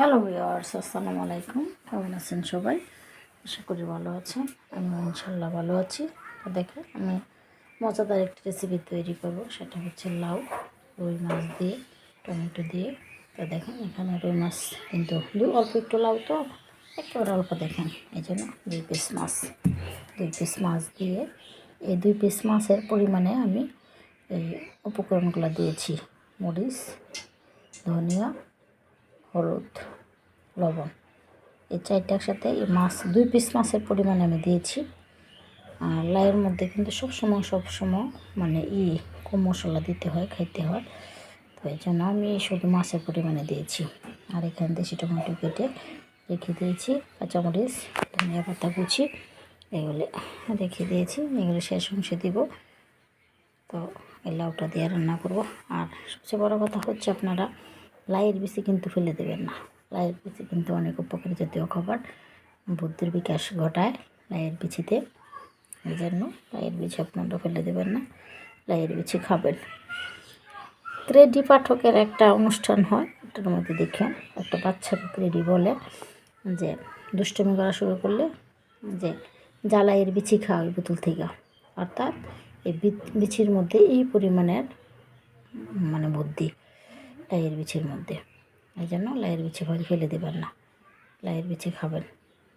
Hello viewers আসসালামু আলাইকুম। কেমন আছেন সবাই? আশা করি ভালো আছেন। আমি ইনশাল্লাহ ভালো আছি। তো দেখেন, আমি মজাদার একটি রেসিপি তৈরি করব। সেটা হচ্ছে লাউ, রুই মাছ দিয়ে, টমেটো দিয়ে। তো দেখেন, এখানে রুই মাছ কিন্তু অল্প একটু লাউ তো। একেবারে অল্প দেখেন এই জন্য দুই পিস মাছ, দুই পিস মাছ দিয়ে। এই দুই পিস মাছের পরিমাণে আমি এই উপকরণগুলো দিয়েছি। মরিচ, ধনিয়া হলুদ, লবণ। এই চারটা একসাথে এই মাছ, দুই পিস মাছের পরিমাণ আমি দিয়েছি। আর লাইয়ের মধ্যে কিন্তু সবসময় সবসময় মানে ই কম মশলা দিতে হয়, খাইতে হয়। তো এই জন্য আমি শুধু মাছের পরিমাণে দিয়েছি। আর এখানে দেশি টমেটো কেটে রেখে দিয়েছি, কাঁচামরিচ, ধনিয়া পাতা কুচি, এগুলি রেখে দিয়েছি। এগুলো শেষ অংশে দিব। তো এই লাউটা দিয়ে রান্না করব। আর সবচেয়ে বড় কথা হচ্ছে আপনারা লাইয়ের বিচি কিন্তু ফেলে দেবেন না। লাইয়ের বিচি কিন্তু অনেক উপকারী জাতীয় খাবার। বুদ্ধির বিকাশ ঘটায় লাইয়ের বিচিতে। এই জন্য লাইয়ের বিচি আপনারা ফেলে দেবেন না। লাইয়ের বিচি খাবেন। ক্রেডি পাঠকের একটা অনুষ্ঠান হয় এটার মধ্যে দেখেন। একটা বাচ্চাকে ক্রেডি বলে যে, দুষ্টমি করা শুরু করলে যে জ্বালাইয়ের বিচি খাওয়া ওই বোতল থেকে। অর্থাৎ এই বি- বিচির মধ্যে এই পরিমাণের মানে বুদ্ধি। লাইয়ের বিচির মধ্যে। এই জন্য লাইয়ের বিচি ঘরে ফেলে দেবেন না। লাইয়ের বিচি খাবেন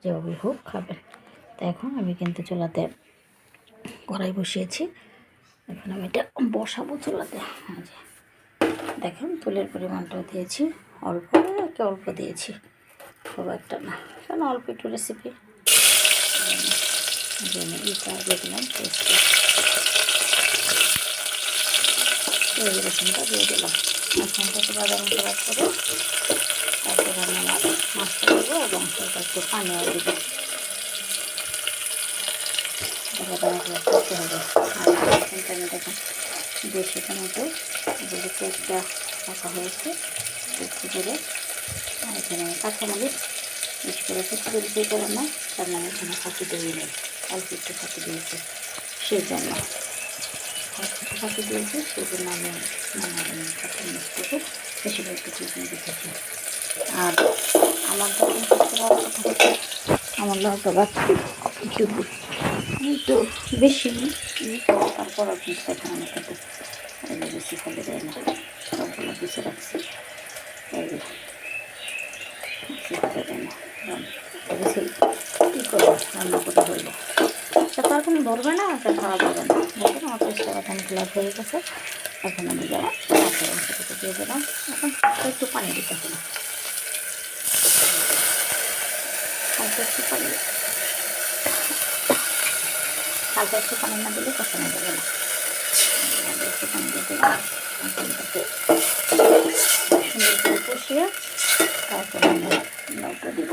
যেভাবে হোক খাবেন। তো এখন আমি কিন্তু চুলাতে কড়াই বসিয়েছি। এখন আমি এটা বসাবো চুলাতে। দেখেন তুলের পরিমাণটাও দিয়েছি। অল্প একে অল্প দিয়েছি? খুব একটা না। কেন অল্প একটু রেসিপি ইটা এই রসুনটা দিয়ে দিলাম। রসুনটাকে বাদাম করার পরে তারপর আমি আমার মাছটা দেবো এবং সেটা একটু পানিও দেবো। বাদামগুলো করতে হবে। আর হয়েছে, একটু করে আর করে কুচি করে দিয়ে করে না, কারণ আমি এখানে ফাঁকি দিয়ে নেই অল্প একটু ফাঁকি দিয়েছি, সেই জন্য। একটু ফাঁকি দিয়েছি জন্য আমি মানে কাঁচামরিচটাকে বেশি করে একটু কুচিয়ে দিতেছি। আর আমার কথা আমার লঙ্কা বাচ্চা একটু একটু বেশি তারপর কিন্তু এখন আমি কিন্তু বেশি ফেলে দেয় না সবগুলো পিছিয়ে রাখছি। বেশি ফেলে দেয় না কী করব রান্না করে হইল এখন ধরবে না, ওটা ধরা যাবে না। দেখুন আমার চেষ্টা এখন ফ্ল্যাট হয়ে গেছে। এখন আমি যাব দিয়ে দিলাম। এখন একটু পানি দিতে হবে। একটু পানি না দিলে কষানো যাবে না। সুন্দর করে তারপরে আমরা নৌকা দিব।